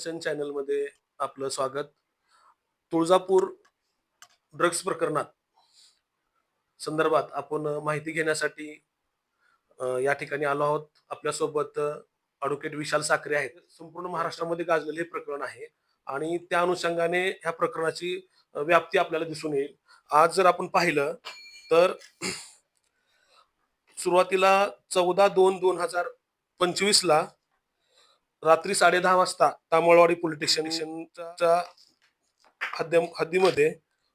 दर्शन चॅनलमध्ये आपलं स्वागत. तुळजापूर ड्रग्स प्रकरणात संदर्भात आपण माहिती घेण्यासाठी या ठिकाणी आलो आहोत. आपल्यासोबत ॲडव्होकेट विशाल साखरे आहेत. संपूर्ण महाराष्ट्रामध्ये गाजलेले हे प्रकरण आहे आणि त्या अनुषंगाने ह्या प्रकरणाची व्याप्ती आपल्याला दिसून येईल. आज जर आपण पाहिलं तर सुरुवातीला चौदा दोन दोन हजार पंचवीसला रात्री साडे दहा वाजता तामळवाडी पोलीस स्टेशनच्या हद्द हद्दीमध्ये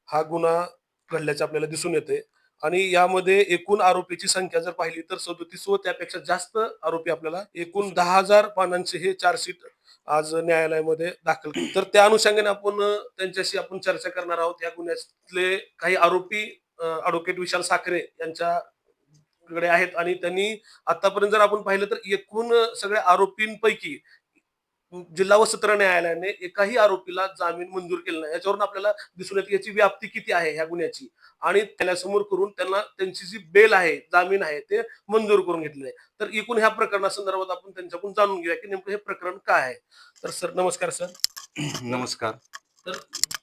हा गुन्हा घडल्याचे आपल्याला दिसून येते आणि यामध्ये एकूण आरोपीची संख्या जर पाहिली तर सदोतीस व त्यापेक्षा जास्त आरोपी आपल्याला एकूण दहा हजार पानांचे हे चार्जशीट आज न्यायालयामध्ये दाखल केले. तर त्या अनुषंगाने आपण त्यांच्याशी आपण चर्चा करणार आहोत. या गुन्ह्यातले काही आरोपी ॲडव्होकेट विशाल साखरे यांच्याकडे आहेत. आणि त्यांनी आतापर्यंत जर आपण पाहिलं तर एकूण सगळ्या आरोपींपैकी जिल्हा व सत्र न्यायालयाने एकाही आरोपीला जामीन मंजूर केला नाही. याच्यावरून आपल्याला दिसून येते याची व्याप्ती किती आहे ह्या गुन्ह्याची. आणि त्याच्यासमोर करून त्यांना त्यांची जी बेल आहे जामीन आहे ते मंजूर करून घेतलेले आहे. तर एकूण ह्या प्रकरणासंदर्भात आपण त्यांच्याकडून जाणून घेऊया की नेमकं हे प्रकरण काय आहे. तर सर नमस्कार सर. नमस्कार. तर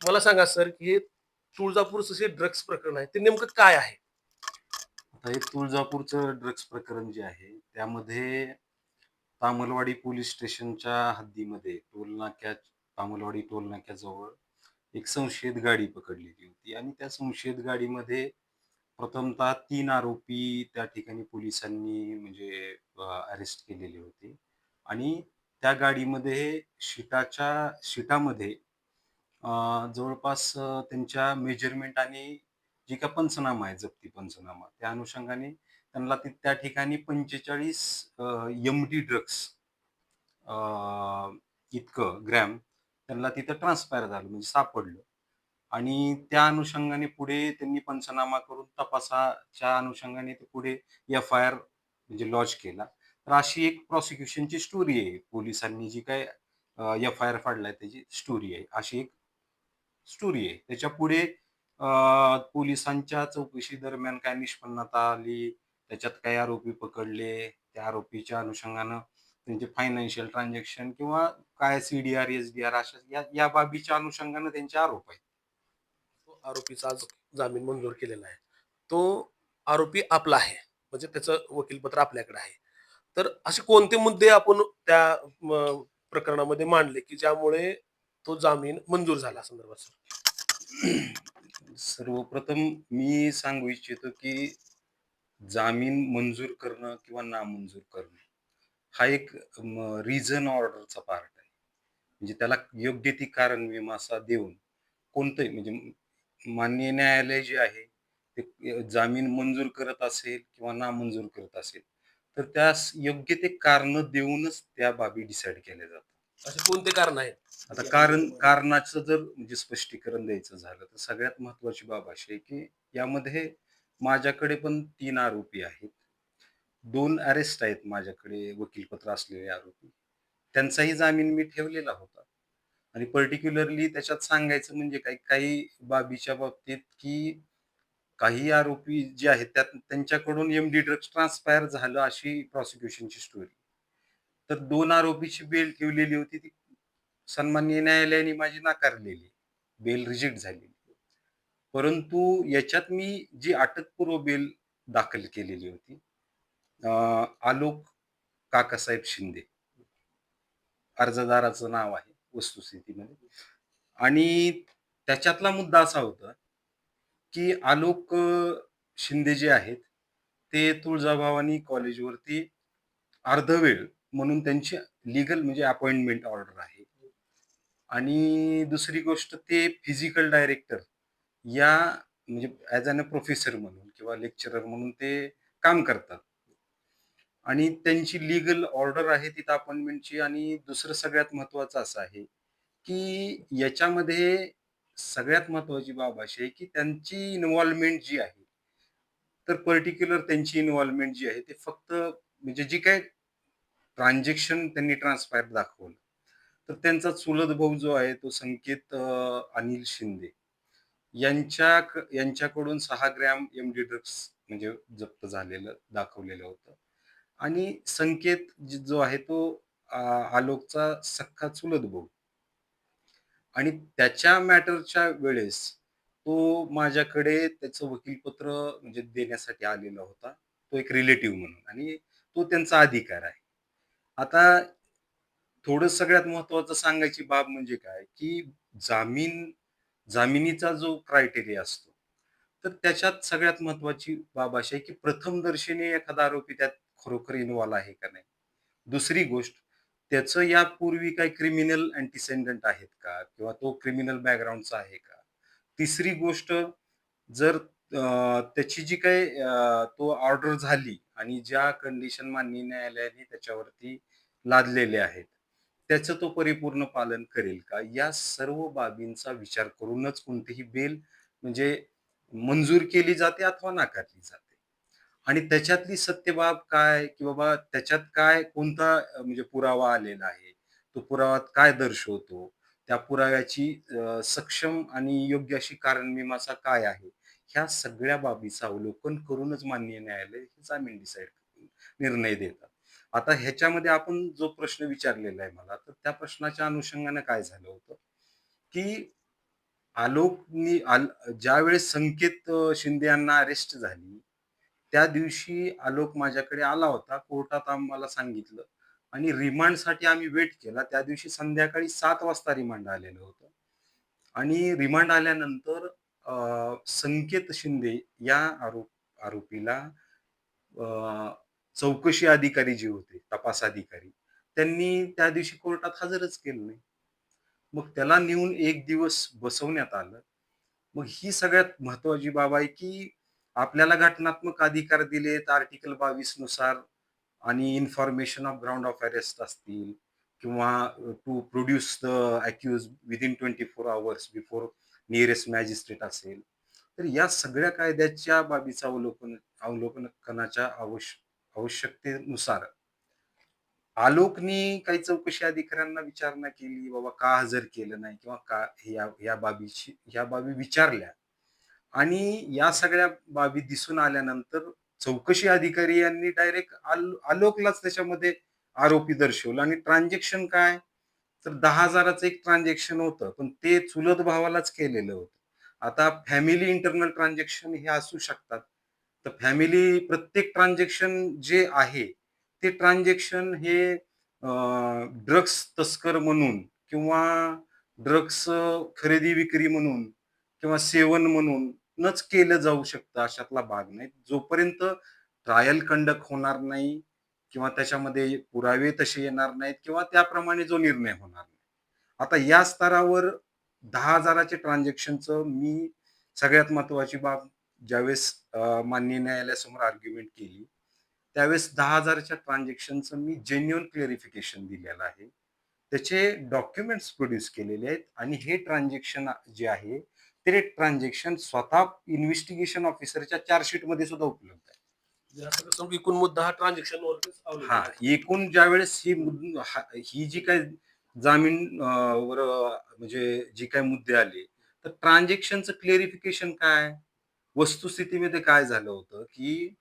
मला सांगा सर की हे तुळजापूरचं जे ड्रग्ज प्रकरण आहे ते नेमकं काय आहे? आता हे तुळजापूरचं ड्रग्ज प्रकरण जे आहे त्यामध्ये तामलवाडी पोलीस स्टेशनच्या हद्दीमध्ये टोलनाक्या तामलवाडी टोलनाक्याजवळ एक संशयित गाडी पकडलेली होती आणि त्या संशयित गाडीमध्ये प्रथमतः तीन आरोपी त्या ठिकाणी पोलिसांनी म्हणजे अरेस्ट केलेले होते आणि त्या गाडीमध्ये शिटाच्या शिटामध्ये जवळपास त्यांच्या मेजरमेंट आणि जी का पंचनामा आहे जप्ती पंचनामा त्या अनुषंगाने त्यांना ती- त्या ठिकाणी पंचेचाळीस एम डी ड्रग्स इतकं ग्रॅम त्यांना तिथं ट्रान्सफायर झालं म्हणजे सापडलं. आणि त्या अनुषंगाने पुढे त्यांनी पंचनामा करून तपासाच्या अनुषंगाने ते पुढे एफ आय आर म्हणजे लॉन्च केला. तर अशी एक प्रॉसिक्युशनची स्टोरी आहे. पोलिसांनी जी काय एफ आय आर फाडलाय त्याची स्टोरी आहे. अशी एक स्टोरी आहे. त्याच्या पुढे पोलिसांच्या चौकशी दरम्यान काय निष्पन्नता आली? त्याच्यात काही आरोपी पकडले त्या आरोपीच्या अनुषंगानं त्यांचे फायनान्शियल ट्रान्झॅक्शन किंवा काय सीडीआर एस डी आर अशा या या बाबीच्या अनुषंगानं त्यांचे आरोप आहेत. तो आरोपीचा आज जामीन मंजूर केलेला आहे. तो आरोपी आपला आहे. म्हणजे त्याचं वकीलपत्र आपल्याकडे आहे. तर असे कोणते मुद्दे आपण त्या म, प्रकरणामध्ये मांडले की ज्यामुळे तो जामीन मंजूर झाला संदर्भात? सर सर्वप्रथम मी सांगू इच्छितो की जामीन मंजूर करणं किंवा नामंजूर करणं हा एक रिझन ऑर्डरचा पार्ट आहे. म्हणजे त्याला योग्य ती कारण विमासा देऊन कोणतंही म्हणजे माननीय न्यायालय जे आहे ते जामीन मंजूर करत असेल किंवा नामंजूर करत असेल तर त्यास योग्य ते कारण देऊनच त्या बाबी डिसाईड केल्या जातात. असे कोणते कारण आहेत? आता कारण कारणाचं जर म्हणजे स्पष्टीकरण द्यायचं झालं तर सगळ्यात महत्वाची बाब अशी आहे की यामध्ये माझ्याकडे पण तीन आरोपी आहेत. दोन अरेस्ट आहेत माझ्याकडे वकीलपत्र असलेले आरोपी. त्यांचाही जामीन मी ठेवलेला होता. आणि पर्टिक्युलरली त्याच्यात सांगायचं म्हणजे काही काही बाबीच्या बाबतीत की काही आरोपी जे आहेत त्यात त्यांच्याकडून एम डी ड्रग्स ट्रान्सपायर झालं अशी प्रॉसिक्युशनची स्टोरी तर दोन आरोपीची बेल ठेवलेली होती ती सन्माननीय न्यायालयाने माझी नाकारलेली. बेल रिजेक्ट झाली परंतु याच्यात मी जी अटकपूर्व बेल दाखल केलेली होती अं, आलोक काकासाहेब शिंदे. अर्जदाराचं नाव आहे वस्तुस्थितीमध्ये. आणि त्याच्यातला मुद्दा असा होता की आलोक अं, शिंदे जे आहेत ते तुळजाभवानी कॉलेजवरती अर्धवेळ म्हणून त्यांची लिगल म्हणजे अपॉइंटमेंट ऑर्डर आहे. आणि दुसरी गोष्ट ते फिजिकल डायरेक्टर या म्हणजे ॲज अन अ प्रोफेसर म्हणून किंवा लेक्चरर म्हणून ते काम करतात. आणि त्यांची लिगल ऑर्डर आहे तिथं अपॉइंटमेंटची आणि दुसरं सगळ्यात महत्वाचं असं आहे की याच्यामध्ये सगळ्यात महत्वाची बाब अशी आहे की त्यांची इन्व्हॉल्वमेंट जी आहे तर पर्टिक्युलर त्यांची इन्व्हॉल्वमेंट जी आहे ते फक्त म्हणजे जी काय ट्रान्झॅक्शन त्यांनी ट्रान्सपायर दाखवलं. तर त्यांचा चुलत भाऊ जो आहे तो संकेत अनिल शिंदे. यांच्या यांच्याकडून सहा ग्रॅम एम डी ड्रग्स म्हणजे जप्त झालेलं दाखवलेलं होतं आणि संकेत जो आहे तो आलोकचा सख्खा चुलत भाऊ आणि त्याच्या मॅटरच्या वेळेस तो माझ्याकडे त्याचं वकीलपत्र म्हणजे देण्यासाठी आलेला होता. तो एक रिलेटिव्ह म्हणून आणि तो त्यांचा अधिकार आहे. आता थोडं सगळ्यात महत्वाचं सांगायची बाब म्हणजे काय, की जामीन जामिनीचा जो क्रायटेरिया असतो, तर त्याच्यात सगळ्यात महत्त्वाची बाब अशी आहे, की प्रथमदर्शनी एखादा आरोपी त्यात खरोखर इन्व्हॉल्व आहे का नाही? दुसरी गोष्ट, त्याचं यापूर्वी काही क्रिमिनल अँटीसेंडंट आहेत का? किंवा तो क्रिमिनल बॅकग्राऊंडचा आहे का? तिसरी गोष्ट, जर त्याची जी काही तो ऑर्डर झाली आणि ज्या कंडिशन मान्य न्यायालयाने त्याच्यावरती लादलेले आहेत, त्याचं तो परिपूर्ण पालन करेल का? या सर्व बाबींचा विचार करूनच कोणतीही बेल म्हणजे मंजूर केली जाते अथवा नाकारली जाते. आणि त्याच्यातली सत्य बाब काय, की बाबा त्याच्यात काय कोणता म्हणजे पुरावा आलेला आहे, तो पुरावा काय दर्शवतो, त्या पुराव्याची सक्षम आणि योग्य अशी कारणमीमांसा काय आहे, ह्या सगळ्या बाबीचं अवलोकन करूनच मान्य न्यायालय हे जामीन डिसाईड निर्णय देतात. आता ह्याच्यामध्ये आपण जो प्रश्न विचारलेला आहे मला, तर त्या प्रश्नाच्या अनुषंगाने काय झालं होतं, की आलोकनी आल ज्यावेळेस संकेत शिंदे यांना अरेस्ट झाली, त्या दिवशी आलोक माझ्याकडे आला होता. कोर्टात आम्हाला सांगितलं आणि रिमांडसाठी आम्ही वेट केला. त्या दिवशी संध्याकाळी सात वाजता रिमांड आलेलं होतं. आणि रिमांड आल्यानंतर संकेत शिंदे या आरोप आरोपीला चौकशी अधिकारी जे होते, तपास अधिकारी, त्यांनी त्या दिवशी कोर्टात हजरच केलं नाही. मग त्याला नेऊन एक दिवस बसवण्यात आलं. मग ही सगळ्यात महत्त्वाची बाब आहे, की आपल्याला घटनात्मक अधिकार दिलेत आर्टिकल 22 नुसार आणि information of ground of arrest असतील किंवा to produce the accused within 24 hours before nearest magistrate असेल. तर या सगळ्या कायद्याच्या बाबीचा अवलोकन अवलोकनाच्या आवश्यक आवश्यकतेनुसार आलोकनी काही चौकशी अधिकाऱ्यांना विचारणा केली, बाबा का हजर केलं नाही किंवा का या या बाबीची या बाबी विचारल्या आणि या सगळ्या बाबी दिसून आल्यानंतर चौकशी अधिकारी यांनी डायरेक्ट आल आलोकलाच त्याच्यामध्ये आरोपी दर्शवलं आणि ट्रान्झॅक्शन काय? तर 10,000चं एक ट्रान्झॅक्शन होतं, पण ते चुलत भावालाच केलेलं होतं. आता फॅमिली इंटरनल ट्रान्झॅक्शन हे असू शकतात. तर फॅमिली प्रत्येक ट्रान्झॅक्शन जे आहे, ते ट्रान्झॅक्शन हे ड्रग्स तस्कर म्हणून किंवा ड्रग्स खरेदी विक्री म्हणून किंवा सेवन म्हणूनच केलं जाऊ शकतं अशातला भाग नाही. जोपर्यंत ट्रायल कंडक्ट होणार नाही किंवा त्याच्यामध्ये पुरावे तसे येणार नाहीत किंवा त्याप्रमाणे जो निर्णय होणार नाही. आता या स्तरावर 10,000चे ट्रान्झॅक्शनचं मी सगळ्यात महत्वाची बाब ज्यावेळेस अ, माननीय न्यायालयासमोर आर्ग्युमेंट केली, त्यावेळेस 10,000च्या ट्रान्झॅक्शनचं मी जेन्युइन क्लेरिफिकेशन दिलेलं आहे. त्याचे डॉक्युमेंट्स प्रोड्यूस केलेले आहेत आणि हे ट्रान्झॅक्शन जे आहे, ते ट्रान्झॅक्शन स्वतः इन्व्हेस्टिगेशन ऑफिसरच्या चार्जशीटमध्ये सुद्धा उपलब्ध आहे. एकूण मुद्दा हा ट्रान्झॅक्शन हां. एकूण ज्यावेळेस ही मुद हा ही जी काही जामीन वर म्हणजे जी काही मुद्दे आले, तर ट्रान्झॅक्शनचं क्लेरिफिकेशन काय? वस्तुस्थितीमध्ये काय झालं होतं, की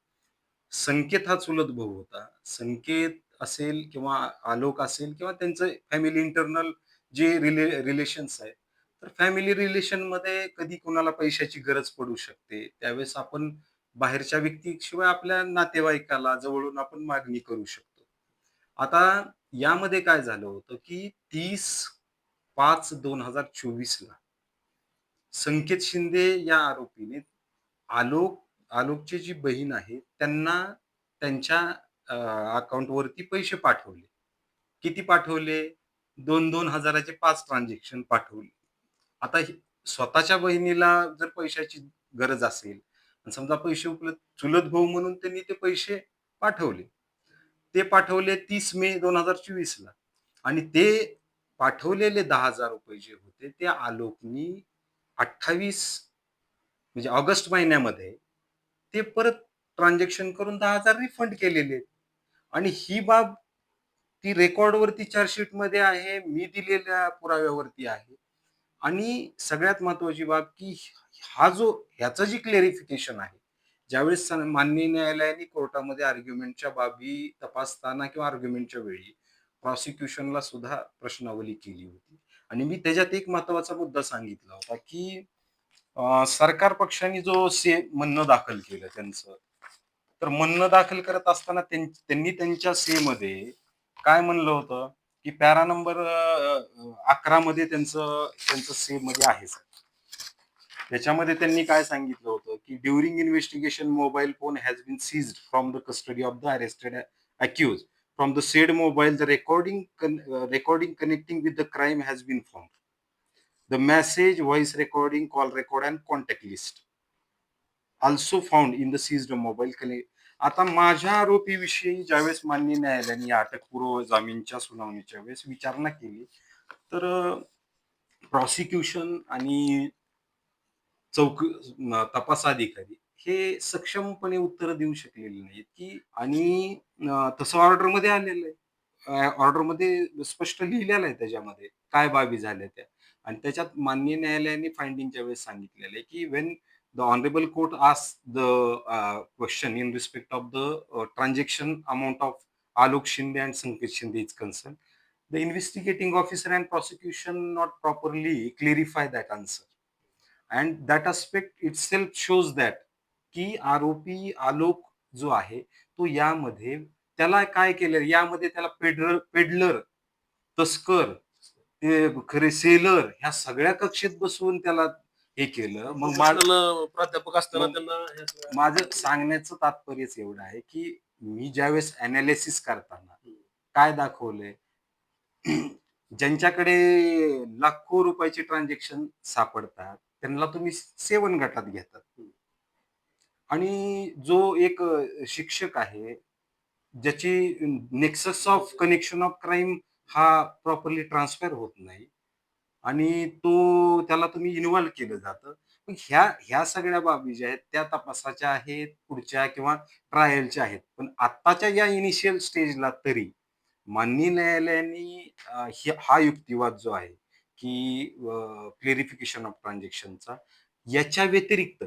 संकेत हा चुलत भाऊ होता. संकेत असेल किंवा आलोक असेल किंवा त्यांचं फॅमिली इंटरनल जे रिले रिलेशन्स आहेत, तर फॅमिली रिलेशनमध्ये कधी कोणाला पैशाची गरज पडू शकते. त्यावेळेस आपण बाहेरच्या व्यक्तीशिवाय आपल्या नातेवाईकाला जवळून आपण मागणी करू शकतो. आता यामध्ये काय झालं होतं, की 30/5/2024 ला संकेत शिंदे या आरोपीने आलोक आलोकची जी बहीण आहे, त्यांना त्यांच्या अ, अकाउंटवरती पैसे पाठवले. किती पाठवले? 2-2 हजाराचे 5 ट्रान्झॅक्शन पाठवले. आता स्वतःच्या बहिणीला जर पैशाची गरज असेल आणि समजा पैसे उपलब्ध चुलत भाऊ म्हणून त्यांनी ते पैसे पाठवले. ते पाठवले 30 मे दोन हजार चोवीसला आणि ते पाठवलेले ₹10,000 जे होते, ते आलोकनी 28 म्हणजे ऑगस्ट महिन्यामध्ये ते परत ट्रान्झॅक्शन करून दहा हजार रिफंड केलेले आणि ही बाब ती रेकॉर्डवरती चार्जशीटमध्ये आहे. मी दिलेल्या पुराव्यावरती आहे. आणि सगळ्यात महत्त्वाची बाब, की हा जो ह्याचं जी क्लेरिफिकेशन आहे, ज्यावेळेस माननीय न्यायालयाने कोर्टामध्ये आर्ग्युमेंटच्या बाबी तपासताना किंवा आर्ग्युमेंटच्या वेळी प्रॉसिक्युशनला सुद्धा प्रश्नावली केली होती. आणि मी त्याच्यात एक महत्त्वाचा मुद्दा सांगितला होता की सरकार पक्षाने जो से म्हणणं दाखल केलं त्यांचं तर म्हणणं दाखल करत असताना त्यांनी त्यांच्या से मध्ये काय म्हणलं होतं? की पॅरा नंबर अकरा मध्ये त्यांचं त्यांचं से मध्ये आहे sir. त्याच्यामध्ये त्यांनी काय सांगितलं होतं? की during investigation mobile phone has been seized from the custody of the arrested accused. From the said mobile the recording recording connecting with the crime has been form. The message, voice recording call record and contact list also found in the seized mobile कने आता माझ्या आरोपीविषयी ज्यावेळेस मान्य न्यायालयाने या अटकपूर्व जामीनच्या सुनावणीच्या वेळेस विचारणा केली तर प्रॉसिक्युशन आणि चौक तपास अधिकारी हे सक्षमपणे उत्तर देऊ शकलेले नाहीत की आणि तसं ऑर्डरमध्ये आलेलं आहे. ऑर्डरमध्ये स्पष्ट लिहिलेलं आहे त्याच्यामध्ये. काय बाबी झाल्या त्या? आणि त्याच्यात मान्य न्यायालयाने फायंडिंगच्या वेळेस सांगितलेलं आहे की when the honourable court ask the question in respect of the transaction amount of Alok Shinde and Sanket Shinde is concern the investigating officer and prosecution not properly clarify that answer and that aspect itself shows that की आरोपी आलोक जो आहे तो यामध्ये त्याला काय केलं? यामध्ये त्याला पेडर पेडलर तस्कर ते खरे सेलर ह्या सगळ्या कक्षेत बसवून त्याला हे केलं. मग मा- Professional प्राध्यापक असताना त्यांना माझं सांगण्याचं तात्पर्यच एवढं आहे की मी ज्यावेळेस अनालिसिस करताना काय दाखवलंय ज्यांच्याकडे लाखो रुपयाचे ट्रान्झॅक्शन सापडतात त्यांना तुम्ही सेवन गटात घेतात. आणि जो एक अ, शिक्षक आहे ज्याची nexus of connection of crime हा प्रॉपरली ट्रान्सफर होत नाही. आणि तो त्याला तुम्ही इन्व्हॉल्व केलं जातं. पण ह्या ह्या सगळ्या बाबी ज्या आहेत त्या तपासाच्या आहेत पुढच्या किंवा ट्रायलच्या आहेत. पण आत्ताच्या या इनिशियल स्टेजला तरी माननीय न्यायालयाने हा युक्तिवाद जो आहे की क्लेरिफिकेशन ऑफ ट्रान्झॅक्शनचा याच्या व्यतिरिक्त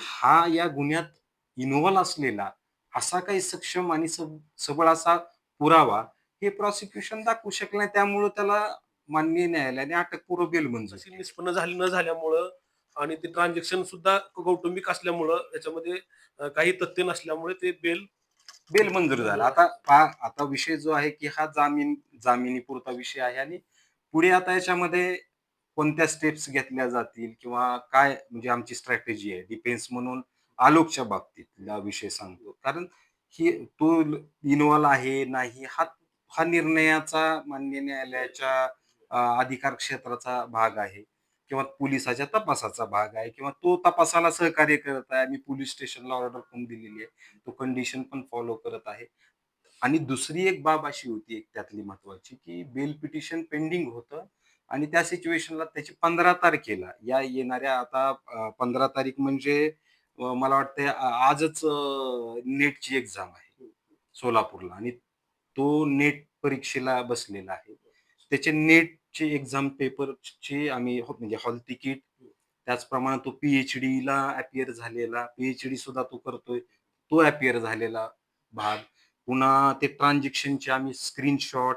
हा या गुन्ह्यात इन्व्हॉल्व असलेला असा काही सक्षम आणि सबळ असा पुरावा हे प्रॉसिक्युशन दाखवू शकलं नाही त्यामुळं त्याला माननीय न्यायालयाने अटकपूर्व बेल मंजूर केली. निष्पन्न झाली न झाल्यामुळं आणि ते ट्रान्झॅक्शन सुद्धा कौटुंबिक असल्यामुळं त्याच्यामध्ये अं, काही तथ्य नसल्यामुळे ते बेल बेल मंजूर झाला आता पहा आता विषय जो आहे की हा जामीन जामिनीपुरता विषय आहे आणि पुढे आता याच्यामध्ये कोणत्या स्टेप्स घेतल्या जातील किंवा काय म्हणजे आमची स्ट्रॅटेजी आहे डिफेन्स म्हणून आलोकच्या बाबतीत हा विषय सांगतो कारण ही तो इन्व्हॉल्व आहे नाही हा हा निर्णयाचा मान्य न्यायालयाच्या अधिकार क्षेत्राचा भाग आहे किंवा पोलिसाच्या तपासाचा भाग आहे किंवा तो तपासाला सहकार्य करत आहे. आम्ही पोलीस स्टेशनला ऑर्डर पण दिलेली आहे. तो कंडिशन पण फॉलो करत आहे. आणि दुसरी एक बाब अशी होती एक त्यातली महत्वाची की बेल पिटिशन पेंडिंग होतं आणि त्या सिच्युएशनला त्याची पंधरा तारखेला या येणाऱ्या आता पंधरा तारीख म्हणजे मला वाटतं आजच नेटची एक्झाम आहे सोलापूरला आणि तो नेट परीक्षेला बसलेला आहे. त्याचे नेटचे एक्झाम पेपरचे आम्ही हो- म्हणजे हॉल तिकीट त्याचप्रमाणे तो पीएचडी ला अपियर झालेला. पीएचडी सुद्धा तो करतोय. तो अपियर झालेला भाग. पुन्हा ते ट्रान्झॅक्शनचे आम्ही स्क्रीनशॉट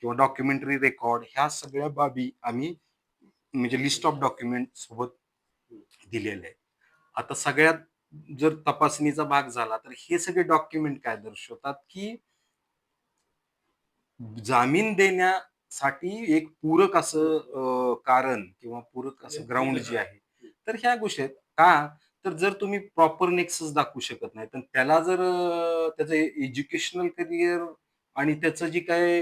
किंवा डॉक्युमेंटरी रेकॉर्ड ह्या सगळ्या बाबी आम्ही म्हणजे लिस्ट ऑफ डॉक्युमेंट सोबत दिलेले आहे आता सगळ्यात जर तपासणीचा भाग झाला तर हे सगळे डॉक्युमेंट काय दर्शवतात की जामीन देण्यासाठी एक पूरक असं कारण किंवा पूरक असं ग्राउंड जे आहे तर ह्या गोष्टी आहेत. का? तर जर तुम्ही प्रॉपर नेक्सस दाखवू शकत नाही तर त्याला जर त्याचं एज्युकेशनल करिअर आणि त्याचं जे काय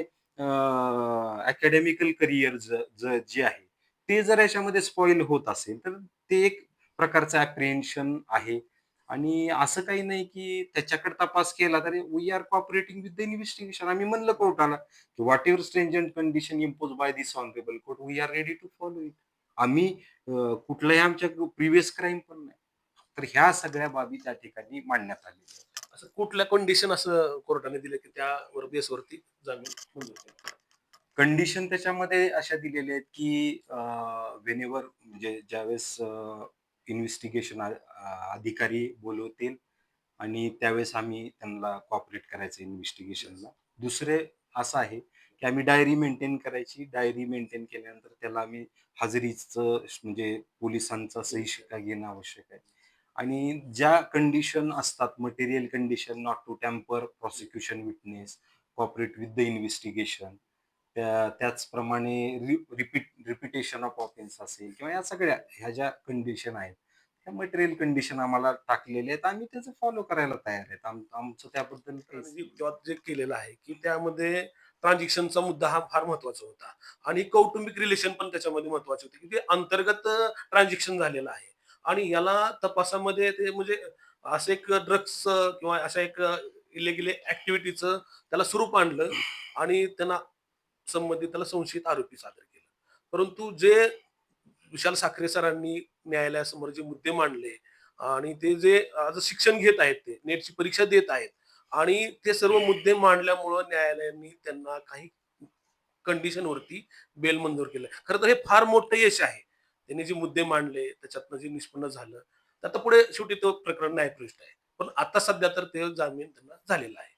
अकॅडमिकल करिअर जे आहे ते जर याच्यामध्ये स्पॉइल होत असेल तर ते एक प्रकारचं अप्रिहेन्शन आहे. आणि असं काही नाही की त्याच्याकडे तपास केला तरी we are cooperating with the investigation आम्ही म्हणलं कोर्टाला की whatever stringent condition impose by this honourable court we are ready to follow it आम्ही कुठलंही आमच्या प्रिव्हियस क्राईम पण नाही. तर ह्या सगळ्या बाबी त्या ठिकाणी मांडण्यात आलेल्या असं कुठल्या कंडिशन असं कोर्टाने दिलं की त्यावर बेसवरती जामीन? कंडिशन त्याच्यामध्ये अशा दिलेल्या आहेत की वेनेवर म्हणजे ज्यावेळेस इन्व्हेस्टिगेशन अधिकारी बोलवतील आणि त्यावेळेस आम्ही त्यांना कॉपरेट करायचं इन्व्हेस्टिगेशनला दुसरे असं आहे की आम्ही डायरी मेंटेन करायची. डायरी मेंटेन केल्यानंतर त्याला आम्ही हजेरीचं म्हणजे पोलिसांचा सही शिक्का घेणं आवश्यक आहे. आणि ज्या कंडिशन असतात material condition not to tamper prosecution witness cooperate with the investigation त्या त्याचप्रमाणे रिपीट रिपिटेशन ऑफ ऑफेन्स असेल किंवा या सगळ्या ह्या ज्या कंडिशन आहेत ह्या मटेरियल कंडिशन आम्हाला टाकलेले आहेत आम्ही त्याचं फॉलो करायला तयार आहेत. आम- आमचं त्याबद्दल कारण काहीच जी- तेव्हा जे केलेलं आहे की त्यामध्ये ट्रान्झॅक्शनचा मुद्दा हा फार महत्त्वाचा होता आणि कौटुंबिक रिलेशन पण त्याच्यामध्ये महत्त्वाचे होते की ते अंतर्गत ट्रान्झॅक्शन झालेलं आहे. आणि याला तपासामध्ये ते म्हणजे असं एक ड्रग्स किंवा अशा एक इलिगल ऍक्टिव्हिटीचं त्याला स्वरूप आणलं आणि त्यांना संबंधित त्याला संशयित आरोपी सादर केलं. परंतु जे विशाल साखरे सरांनी न्यायालयासमोर जे मुद्दे मांडले आणि ते जे आज शिक्षण घेत आहेत ते नेटची परीक्षा देत आहेत आणि ते सर्व मुद्दे मांडल्यामुळं न्यायालयाने त्यांना काही कंडिशनवरती बेल मंजूर केलं. खरं तर हे फार मोठं यश आहे. त्यांनी जे मुद्दे मांडले त्याच्यातनं जे निष्पन्न झालं तर आता पुढे शेवटी तो प्रकरण न्यायपृष्ठ आहे. पण आता सध्या तर ते जामीन त्यांना झालेला आहे.